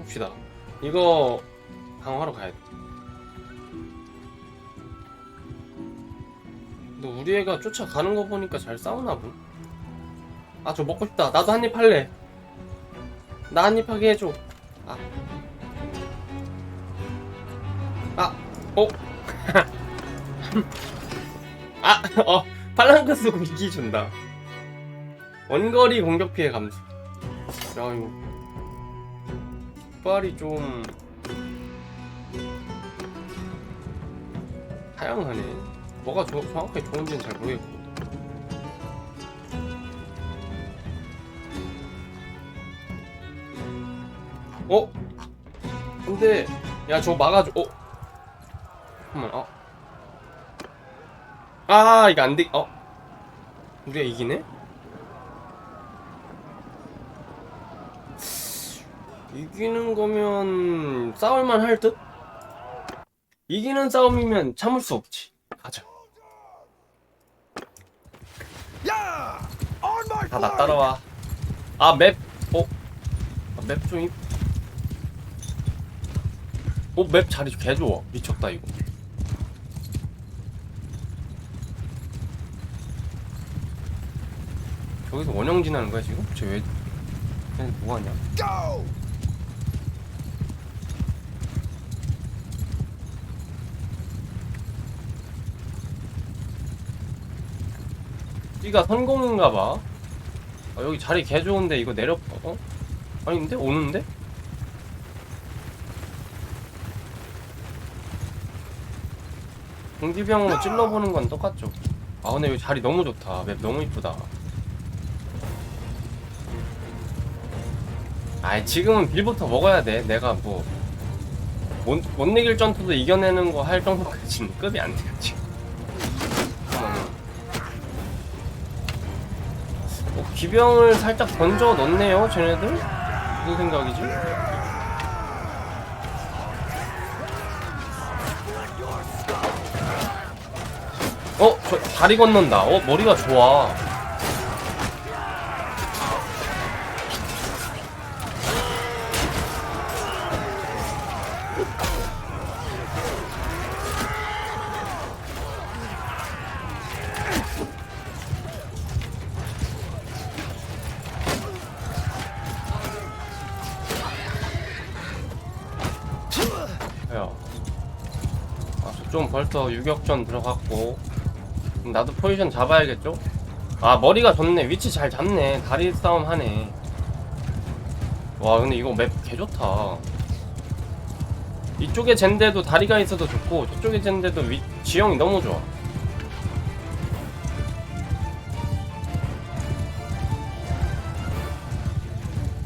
가봅시다. 이거 방어하러 가야 돼. 근데 우리 애가 쫓아가는 거 보니까 잘 싸우나 보. 아, 저 먹고 싶다. 나도 한입 할래. 나 한입 하게 해줘. 아. 아, 어? 아, 어, 팔랑크스 공기 준다. 원거리 공격 피해 감소. 야, 이거. 빨이 좀. 다양하네. 뭐가 조, 정확하게 좋은지는 잘 모르겠고. 어? 근데, 야, 저거 막아줘. 어? 잠깐만, 어? 아, 이거 안 돼. 어? 우리가 이기네? 이기는 거면 싸울만 할 듯? 이기는 싸움이면 참을 수 없지. 가자. 다 나 따라와. 아, 맵. 어? 아, 맵 좀. 이- 어, 맵 자리 개 좋아. 미쳤다, 이거. 저기서 원형 지나는 거야, 지금? 쟤 왜, 쟤 뭐하냐? 띠가 성공인가 봐. 아, 여기 자리 개 좋은데 이거 내려 어? 아닌데 오는데? 공기병으로 찔러보는 건 똑같죠. 아 근데 여기 자리 너무 좋다. 맵 너무 이쁘다. 아이 지금은 빌부터 먹어야 돼. 내가 뭐 못, 못 이길 전투도 이겨내는 거 할 정도까지는 급이 안 돼요 지금. 기병을 살짝 던져 넣네요, 쟤네들? 무슨 생각이지? 어, 저 다리 건넌다. 어, 머리가 좋아. 좀 벌써 유격전 들어갔고. 나도 포지션 잡아야겠죠? 아, 머리가 좋네. 위치 잘 잡네. 다리 싸움 하네. 와, 근데 이거 맵 개좋다. 이쪽에 젠데도 다리가 있어도 좋고, 저쪽에 젠데도 위, 지형이 너무 좋아.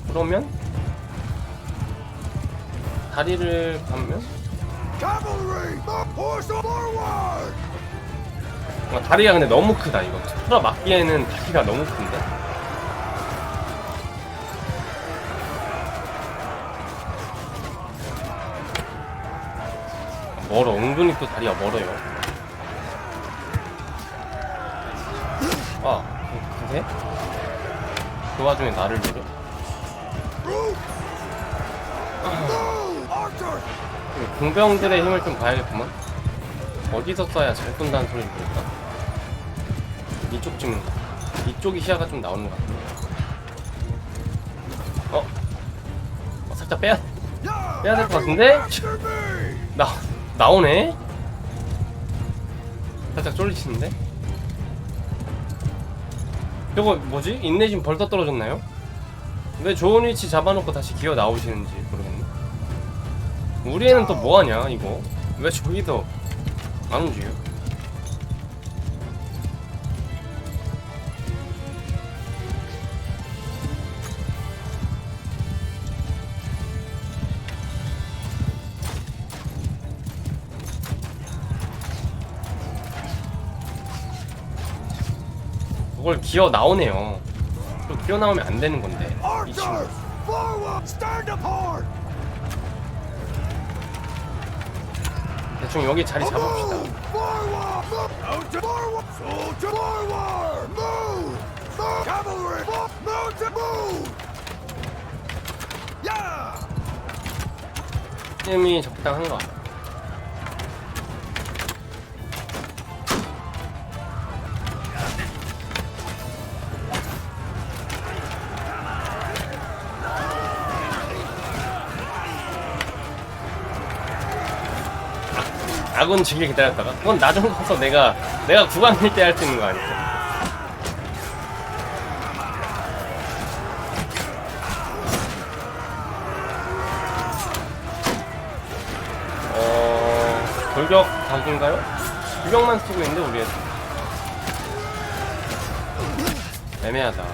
그러면? 다리를 가면? 어, 다리가 근데 너무 크다 이거. 풀어 막기에는 다리가 너무 큰데? 멀어. 은근히 또 다리가 멀어요. 아 그- 그래? 그 와중에 나를 노려? 공병들의 힘을 좀 봐야겠구만 어디서 쏴야 잘 쏜다는 소리를 들을까 이쪽 찍는 거 이쪽이 시야가 좀 나오는 것 같은데 어? 어 살짝 빼야! 빼야 될 것 같은데? 나 나오네 살짝 쫄리시는데 저거 뭐지? 인내심 벌써 떨어졌나요? 왜 좋은 위치 잡아놓고 다시 기어 나오시는지 우리 애는 또 뭐하냐 이거? 왜 저기서 안 움직여? 그걸 기어 나오네요. 또 기어 나오면 안 되는 건데 이 친구 대충 여기 자리 잡읍시다! 이쯤이 적당한 것 같아. 아군 지길 기다렸다가 그건 나중 가서 내가 내가 구간일 때 할 수 있는 거 아니야? 어 돌격 각인가요? 유격만 쓰고 있는데 우리 애들 애매하다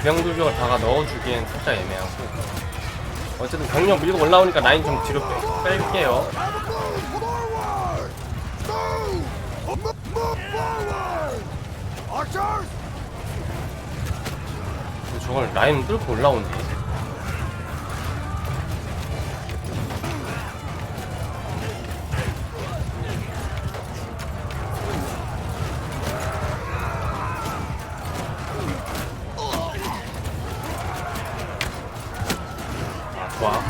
그냥 돌격을 다가 넣어주기엔 살짝 애매하고 어쨌든 병력 밀고 올라오니까 라인 좀 뒤로 빼, 뺄게요 저걸 라인 뚫고 올라오네. 아 좋아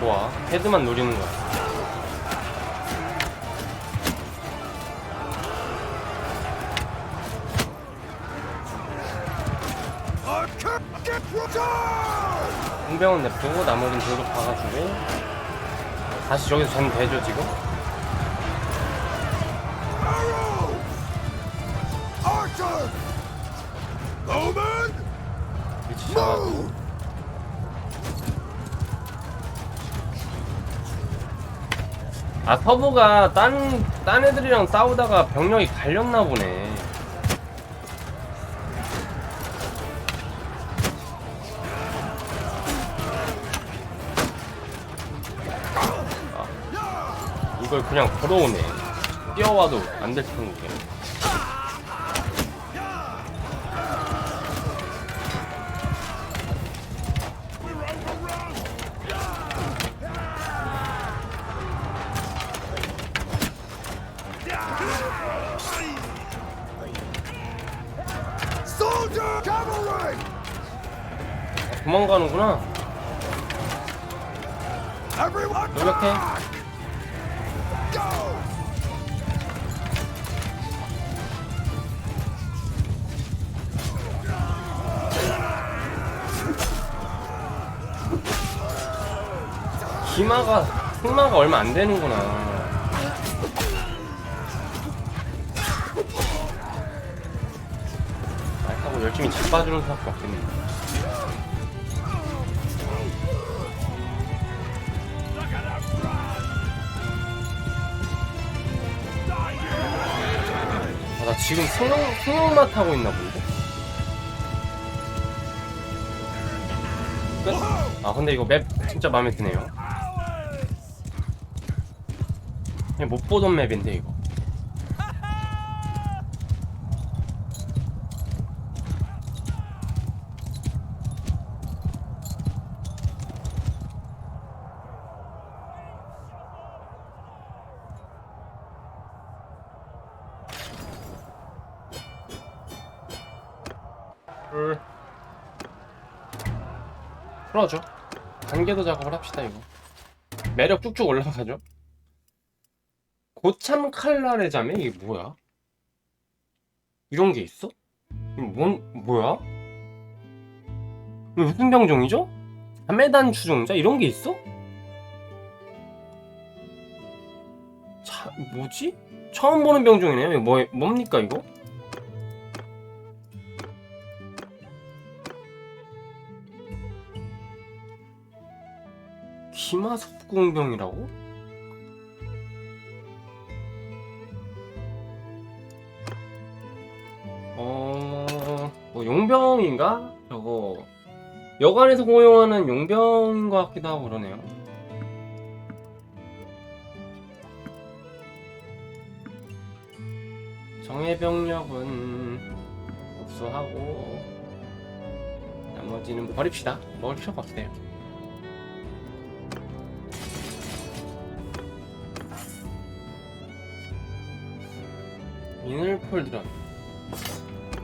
좋아 헤드만 노리는 홍병은 냅두고 나머지는 돌로 박아주고 다시 저기서 전 되죠 지금? 아 서부가 딴, 딴 애들이랑 싸우다가 병력이 갈렸나 보네 그냥 걸어오네 뛰어와도 안 될 텐데! 도망가는구나 Everyone! 노력해! 기마가 흑마가 얼마 안 되는구나. 말하고 열심히 짓봐주는 수밖에 없겠네 지금 승용, 승용마 타고 있나 본데? 끝? 아 근데 이거 맵 진짜 마음에 드네요 못 보던 맵인데 이거 풀어줘 단계도 작업을 합시다 이거 매력 쭉쭉 올라가죠 고참 칼날의 자매 이게 뭐야? 이런 게 있어? 뭔 뭐야? 무슨 병종이죠? 자매단 추종자 이런 게 있어? 자 뭐지? 처음 보는 병종이네요. 이거 뭐 뭡니까 이거? 기마속공병이라고? 어, 뭐 용병인가? 저거 여관에서 고용하는 용병인 것 같기도 하고 그러네요. 정예병력은 흡수하고 나머지는 버립시다. 먹을 필요가 없어요. 미늘폴 드럼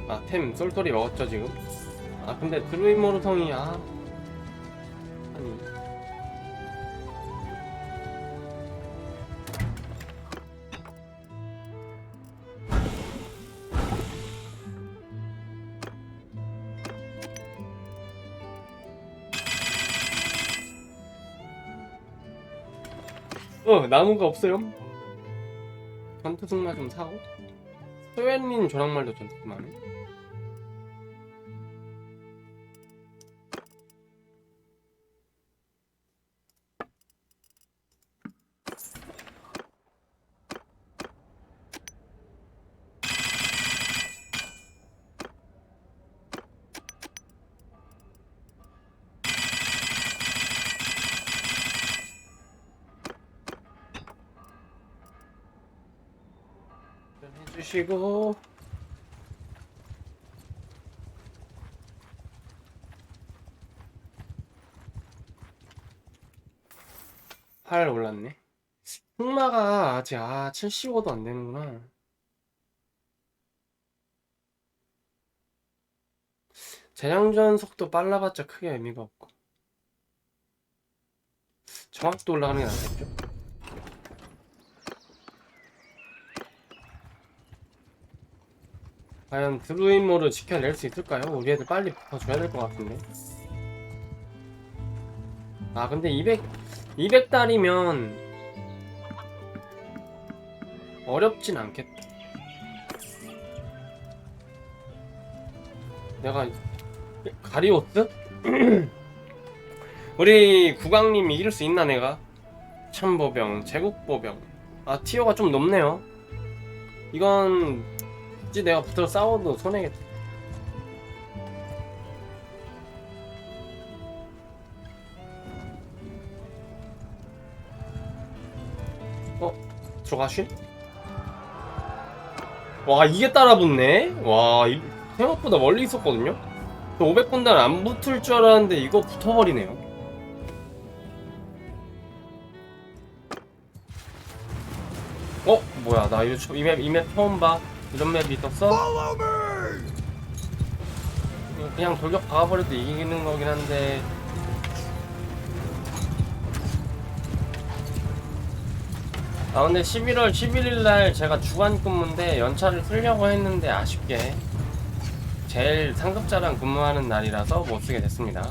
아템 쏠돌이 먹었죠 지금? 아 근데 드루이 모르 성이 아 아니. 어 나무가 없어요? 전투 승마 좀 사고 소연린 조랑말도 전투승 해주시고. 팔 올랐네. 흑마가 아직 아 75도 안 되는구나. 재장전 속도 빨라봤자 크게 의미가 없고. 정확도 올라가는 게 낫겠죠? 과연 드루인모를 지켜낼 수 있을까요? 우리 애들 빨리 붙어줘야 될 것 같은데 아 근데 200 200달이면 어렵진 않겠다 내가 가리오스? 우리 국왕님 이길 수 있나 내가? 참보병, 제국보병 아 티어가 좀 높네요 이건 굳이 내가 붙어 싸워도 손해겠다. 어? 들어가실? 와 이게 따라붙네? 와 이, 생각보다 멀리 있었거든요? 500분단 안 붙을 줄 알았는데 이거 붙어버리네요 어? 뭐야 나 이거 처- 이 맵, 이맵 처음 봐 이런 맵이 있었어? 그냥 돌격 박아버려도 이기는 거긴 한데 아 근데 11월 11일 날 제가 주간 근무인데 연차를 쓰려고 했는데 아쉽게 제일 상급자랑 근무하는 날이라서 못 쓰게 됐습니다.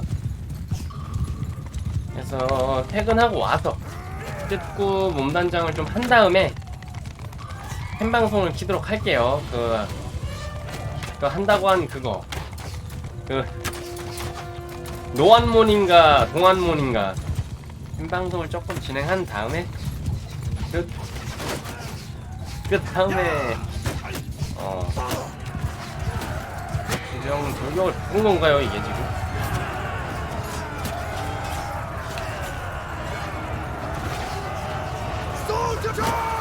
그래서 퇴근하고 와서 뜯고 몸단장을 좀 한 다음에 팬방송을 키도록 할게요. 그, 그 한다고 한 그거. 그 노안몬인가 동안몬인가. 팬방송을 조금 진행한 다음에 그, 그 다음에 어. 지정 돌격을 바꾼 건가요 이게 지금?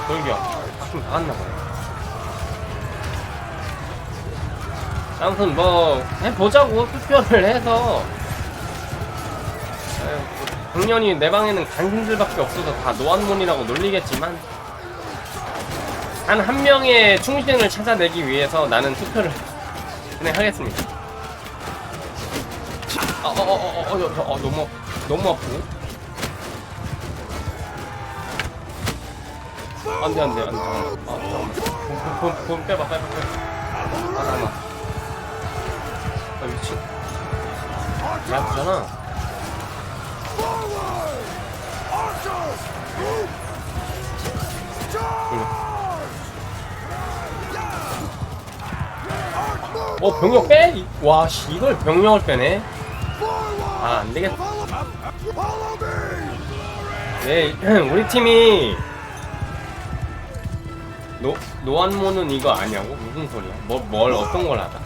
돌격 바꾼 박았나 봐요. 아무튼 뭐 해보자고 투표를 해서 에휴, 뭐 당연히 내 방에는 간신들밖에 없어서 다 노안몬이라고 놀리겠지만 단 한 명의 충신을 찾아내기 위해서 나는 투표를 진행하겠습니다. 아, 어, 어, 어, 어, 어, 어, 어, 너무 너무 아프고. 안돼 안돼 안돼 잠깐만. 아 잠깐만. 돈, 돈 빼봐 빼봐 빼봐. 아 잠깐만. 아 미친. 배 아프잖아. 어 병력 빼? 이- 와 씨, 이걸 병력을 빼네. 아 안 되겠다. Follow, follow me! 네 우리 팀이 노 노안모는 이거 아니냐고 무슨 소리야? 뭐 뭘 어떤 걸 하다?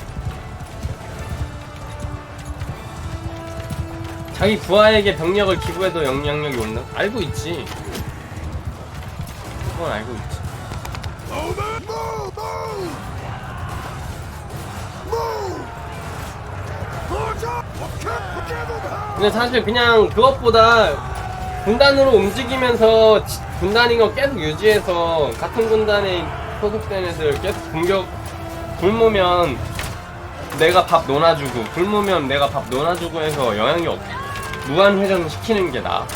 자기 부하에게 병력을 기부해도 영향력이 오는? 알고 있지. 그건 알고 있지. 근데 사실 그냥 그것보다 군단으로 움직이면서 지- 군단인 거 계속 유지해서 같은 군단에 소속된 애들 계속 공격 굶으면 내가 밥 논아주고 굶으면 내가 밥 논아주고 해서 영향력 무한 회전 시키는 게 나아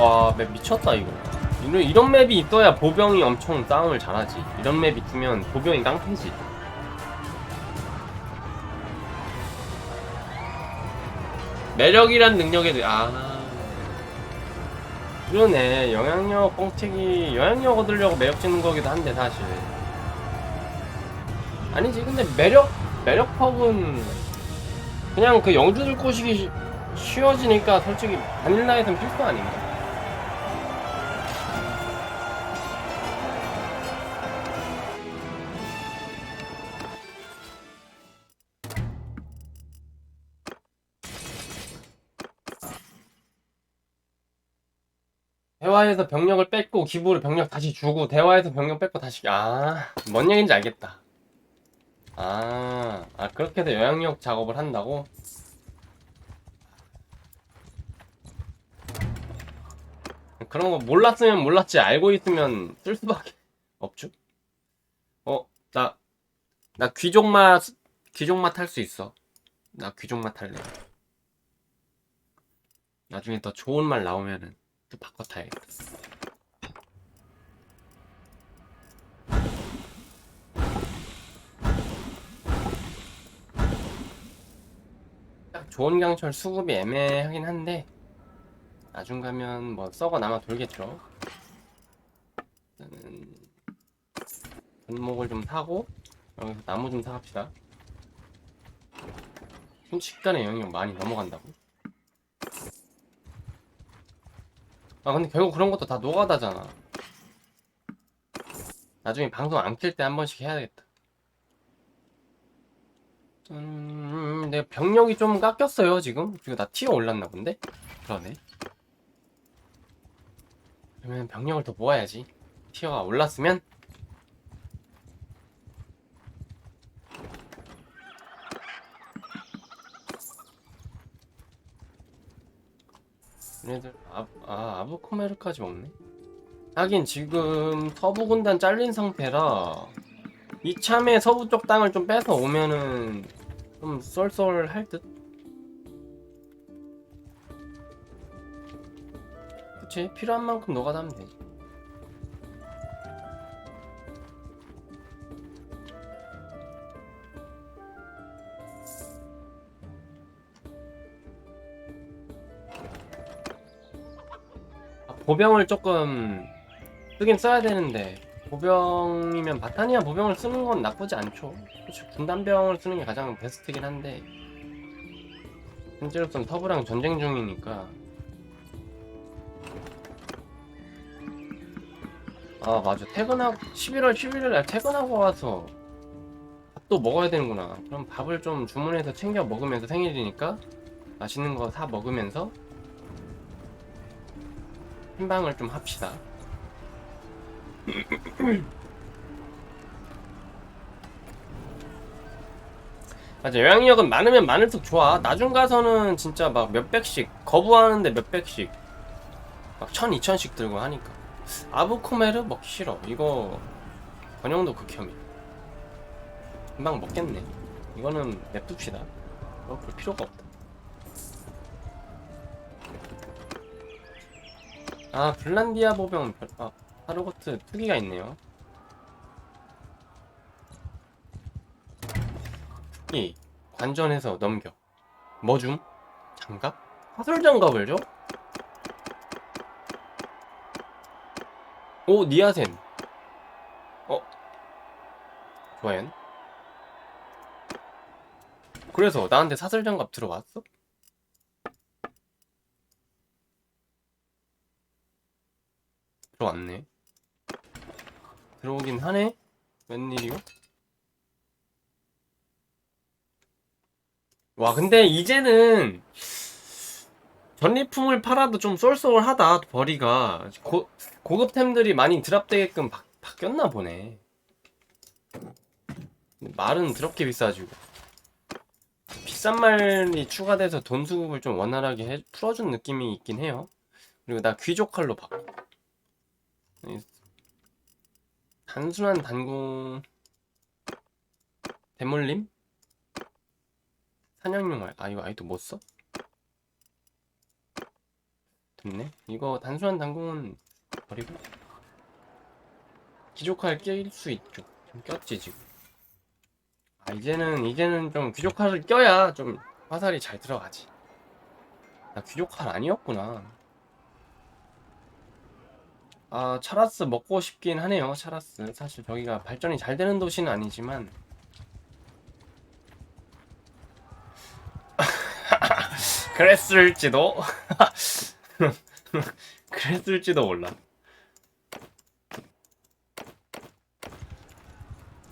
와, 맵 미쳤다 이거. 이런, 이런 맵이 있어야 보병이 엄청 싸움을 잘하지. 이런 맵 있으면 보병이 깡패지. 매력이란 능력에 대해 아 그러네 영향력 뻥튀기 영향력 얻으려고 매력 찍는 거기도 한데 사실 아니지 근데 매력 매력 퍽은 그냥 그 영주들 꼬시기 쉬- 쉬워지니까 솔직히 바닐라에선 필수 아닌가? 대화에서 병력을 뺏고 기부를 병력 다시 주고 대화에서 병력 뺏고 다시 아뭔 얘기인지 알겠다 아, 아 그렇게 해서 영향력 작업을 한다고? 그런 거 몰랐으면 몰랐지 알고 있으면 쓸 수밖에 없죠. 어, 나, 나 귀족맛, 귀족맛 할수 있어. 나 귀족맛 할래. 나중에 더 좋은 말 나오면은 또 바꿔 타야겠다. 딱 좋은 강철 수급이 애매하긴 한데 나중 가면 뭐 썩어 남아 돌겠죠. 일단은 분목을 좀 사고 여기서 나무 좀 사갑시다. 순식간에 영역 많이 넘어간다고. 아 근데 결국 그런 것도 다 노가다잖아. 나중에 방송 안 킬 때 한 번씩 해야겠다. 음, 내 병력이 좀 깎였어요 지금. 그리고 나 티어 올랐나 본데? 그러네. 그러면 병력을 더 모아야지. 티어가 올랐으면 얘네들 아, 아 아브코메르까지 먹네. 하긴 지금 서부 군단 잘린 상태라 이참에 서부 쪽 땅을 좀 뺏어 오면은 좀 쏠쏠할 듯. 그치 필요한 만큼 하면 되 보병을 조금 쓰긴 써야 되는데 보병이면 바타니아 보병을 쓰는 건 나쁘지 않죠. 그렇죠. 군단병을 쓰는 게 가장 베스트긴 한데 현재로선 터브랑 전쟁 중이니까 아 맞아 퇴근하고 11월 11일 날 퇴근하고 와서 밥도 먹어야 되는구나. 그럼 밥을 좀 주문해서 챙겨 먹으면서 생일이니까 맛있는 거 사 먹으면서 hin방을 좀 합시다. 맞아 영향력은 많으면 많을수록 좋아. 나중 가서는 진짜 막 몇백씩 거부하는데 몇백씩 막 천, 이천씩 들고 하니까. 아브코메르 먹기 싫어. 이거 번영도 극혐이야. 금방 먹겠네. 이거는 냅둡시다. 어, 볼 필요가 없다 아 블란디아 보병 별- 아 하르고트 투기가 있네요 이 관전해서 넘겨 뭐 줌? 장갑? 화술 장갑을 줘? 오 니아센 어? 좋아연 그래서 나한테 사슬 장갑 들어왔어? 들어왔네 들어오긴 하네 웬일이요? 와 근데 이제는 전리품을 팔아도 좀 쏠쏠하다 벌이가 고, 고급템들이 많이 드랍되게끔 바, 바뀌었나 보네 말은 그렇게 비싸지고 비싼 말이 추가돼서 돈 수급을 좀 원활하게 해, 풀어준 느낌이 있긴 해요. 그리고 나 귀족 칼로 바꿔. 이- 단순한 단공 대물림? 사냥용 알. 아 이거 아이도 못 써? 됐네. 이거 단순한 단공은 버리고 귀족칼 낄수 있죠. 좀 꼈지 지금. 아 이제는 이제는 좀 귀족칼을 껴야 좀 화살이 잘 들어가지. 나 귀족칼 아니었구나. 아 차라스 먹고 싶긴 하네요. 차라스 사실 저기가 발전이 잘 되는 도시는 아니지만 그랬을지도 그랬을지도 몰라.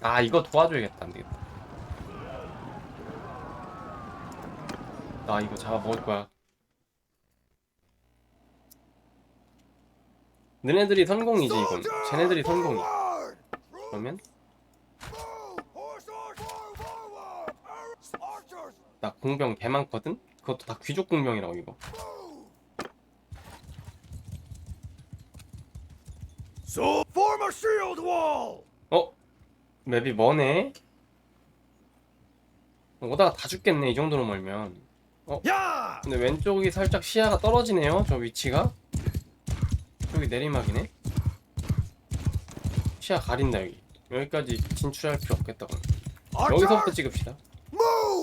아 이거 도와줘야겠다 안 되겠다. 나 이거 잡아 먹을 거야. 너네들이 성공이지 이건. 쟤네들이 성공이. 그러면! 나 공병 개 많거든. 그것도 다 귀족 공병이라고 이거. 어? 맵이 머네? 오다가 다 죽겠네 이 정도로 멀면. Yeah! 근데 왼쪽이 살짝 시야가 떨어지네요. 저 위치가. 여기 내리막이네. 시야 가린다 여기. 여기까지 진출할 필요 없겠다. 그럼. 여기서부터! 찍읍시다.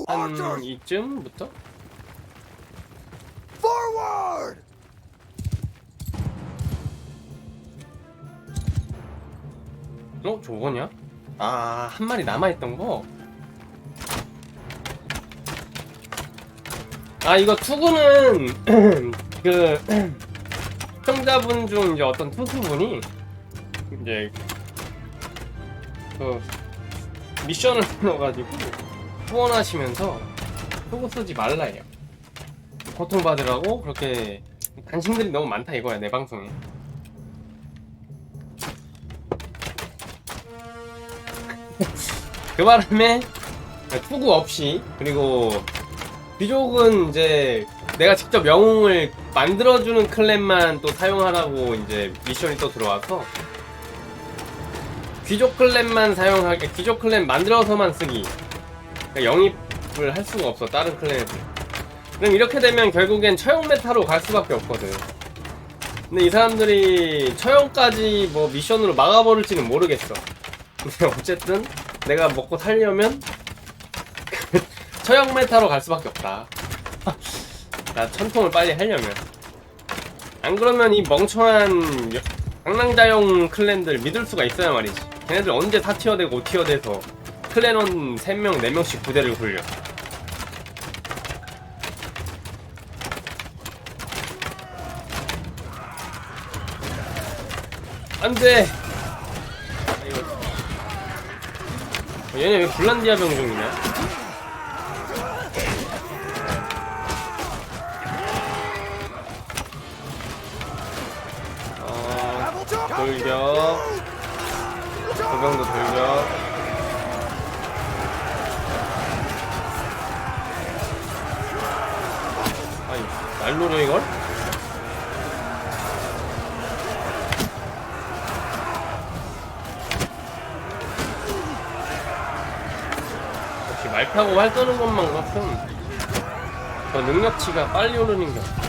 한! 이쯤부터? 어? 저거냐? 아, 한 마리 남아있던 거? 아, 이거 투구는, 그, 시청자분 중 이제 어떤 투수분이, 이제, 그, 미션을 넣어가지고, 후원하시면서, 투구 쓰지 말라 해요. 고통받으라고, 그렇게, 관심들이 너무 많다 이거야, 내 방송에. 그 바람에 투구 없이 그리고 귀족은 이제 내가 직접 영웅을 만들어주는 클랜만 또 사용하라고 이제 미션이 또 들어와서 귀족 클랜만 사용하게 귀족 클랜 만들어서만 쓰기. 그러니까 영입을 할 수가 없어 다른 클랜에서. 그럼 이렇게 되면 결국엔 처형 메타로 갈 수밖에 없거든. 근데 이 사람들이 처형까지 뭐 미션으로 막아버릴지는 모르겠어. 근데 어쨌든 내가 먹고 살려면 처형 메타로 갈 수밖에 없다. 나 천통을 빨리 하려면 안 그러면 이 멍청한 여- 방랑자용 클랜들 믿을 수가 있어야 말이지. 걔네들 언제 4티어 되고 5티어 돼서 클랜원 3명, 4명씩 부대를 굴려. 안 돼! 아이고. 어, 얘네 왜 불란디아 병종이냐? 돌격. 고병도 돌격. 아이, 날로려 이걸? 역시 말 타고 활 쏘는 것만큼 더 능력치가 빨리 오르는 게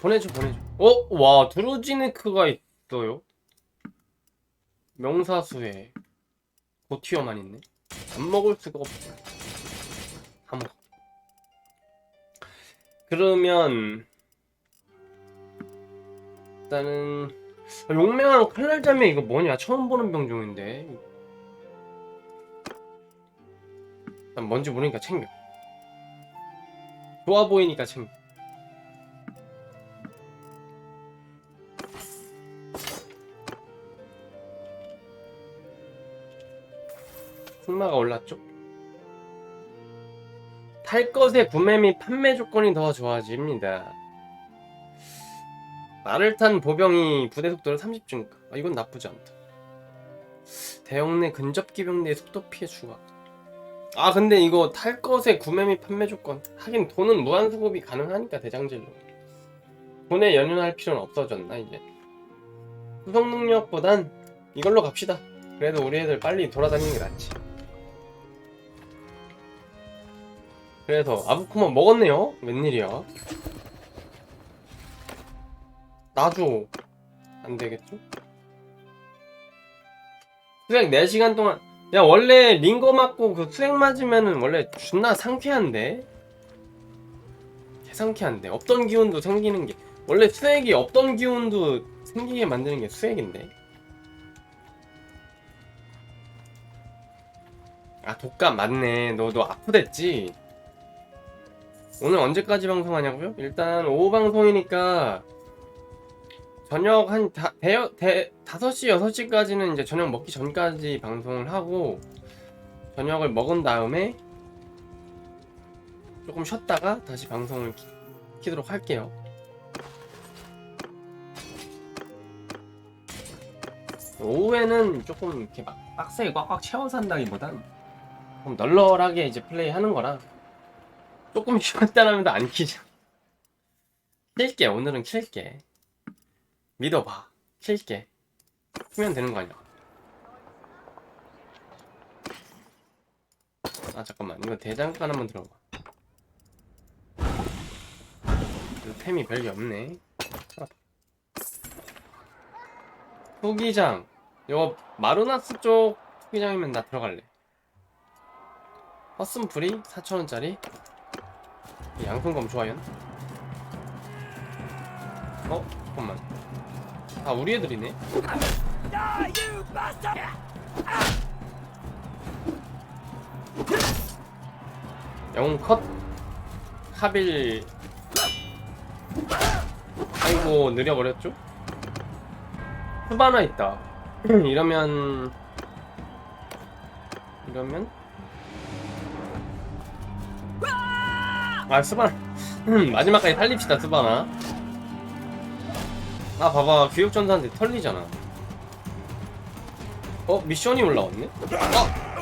보내줘, 보내줘. 어, 와, 드루지네크가 있어요. 명사수에 고티어만 있네. 안 먹을 수가 없어. 다 먹어. 그러면 일단은 아, 용맹한 칼날자매 이거 뭐냐? 처음 보는 병종인데. 일단 뭔지 모르니까 챙겨. 좋아 보이니까 챙겨. 승마가 올랐죠? 탈 것의 구매 및 판매 조건이 더 좋아집니다. 말을 탄 보병이 부대 속도를 30 증가. 아, 이건 나쁘지 않다. 대형 내 근접 기병대의 속도 피해 추가. 아 근데 이거 탈 것의 구매 및 판매 조건. 하긴 돈은 무한 수급이 가능하니까 대장질로. 돈에 연연할 필요는 없어졌나 이제. 후속 능력보단 이걸로 갑시다. 그래도 우리 애들 빨리 돌아다니는 게 낫지. 그래서 아부쿠만 먹었네요. 웬일이야? 나줘. 안 되겠죠? 수액 4시간 동안 야 원래 링거 맞고 그 수액 맞으면은 원래 존나 상쾌한데 개 상쾌한데 없던 기운도 생기는 게 원래 수액이 없던 기운도 생기게 만드는 게 수액인데 아 독감 맞네 너도 아프댔지 오늘 언제까지 방송하냐고요? 일단 오후 방송이니까 저녁 한 다, 대, 대, 5시, 6시까지는 이제 저녁 먹기 전까지 방송을 하고 저녁을 먹은 다음에 조금 쉬었다가 다시 방송을 키, 키도록 할게요. 오후에는 조금 이렇게 막 빡세게 꽉꽉 채워서 한다기보단 좀 널널하게 이제 플레이 하는 거라 조금 쉬었다라면서 안 키죠. 킬게 오늘은 킬게. 믿어봐. 킬게. 키면 되는 거 아니야. 아 잠깐만 이거 대장간 한번 들어봐. 이 템이 별게 없네. 아. 후기장. 이거 마루나스 쪽 후기장이면 나 들어갈래. 허슨 프리 4천원짜리. 양손검 좋아요. 어? 잠깐만. 다 우리 애들이네. 영웅 컷. 하빌. 아이고 느려버렸죠? 후바나 있다. 이러면 이러면 아 스바나 마지막까지 살립시다 스바나. 아 봐봐 교육전사한테 털리잖아 어? 미션이 올라왔네? 아!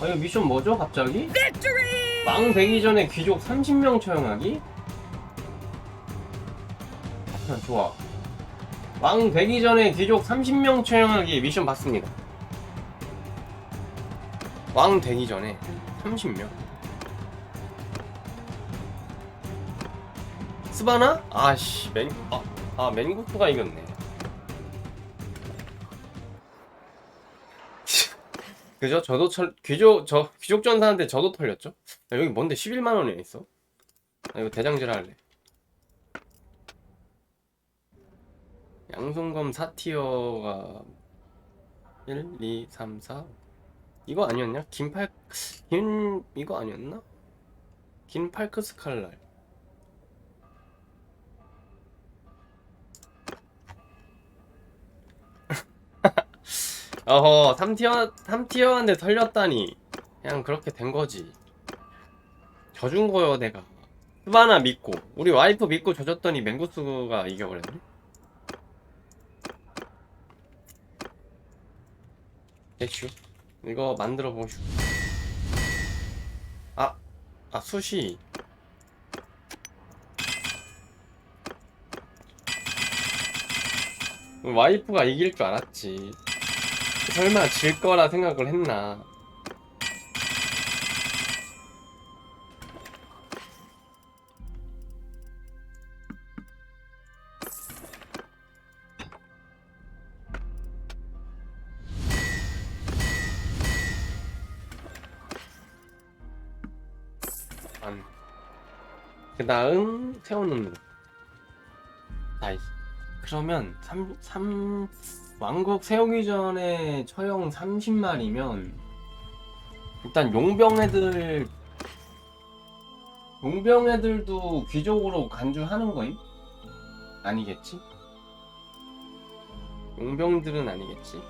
아 이거 미션 뭐죠 갑자기? 망 되기 전에 귀족 30명 처형하기? 아, 좋아 왕 되기 전에 귀족 30명 처형하기 미션 받습니다 왕 되기 전에 30명 스바나? 아씨 맨.. 아, 아 맨구프가 이겼네 그죠? 저도 철.. 귀족.. 저 귀족전사한테 저도 털렸죠? 야, 여기 뭔데 11만원에 있어? 나 이거 대장질 할래 양손검 4티어가 1, 2, 3, 4 이거 아니었냐? 긴팔.. 긴.. 이거 아니었나? 긴 팔크 스 칼날 어허 3티어 3티어한테 털렸다니. 그냥 그렇게 된 거지. 져준 거요 내가. 스바나 믿고. 우리 와이프 믿고 져줬더니 맹구스가 이겨버렸네. 대슈. 이거 만들어 보슈 아, 아 수시 와이프가 이길 줄 알았지 설마 질 거라 생각을 했나? 그 다음 세워놓는 거. 나이스. 그러면 3, 3 왕국 세우기 전에 처형 30마리면 일단 용병 애들 용병 애들도 귀족으로 간주하는 거임? 아니겠지? 용병들은 아니겠지?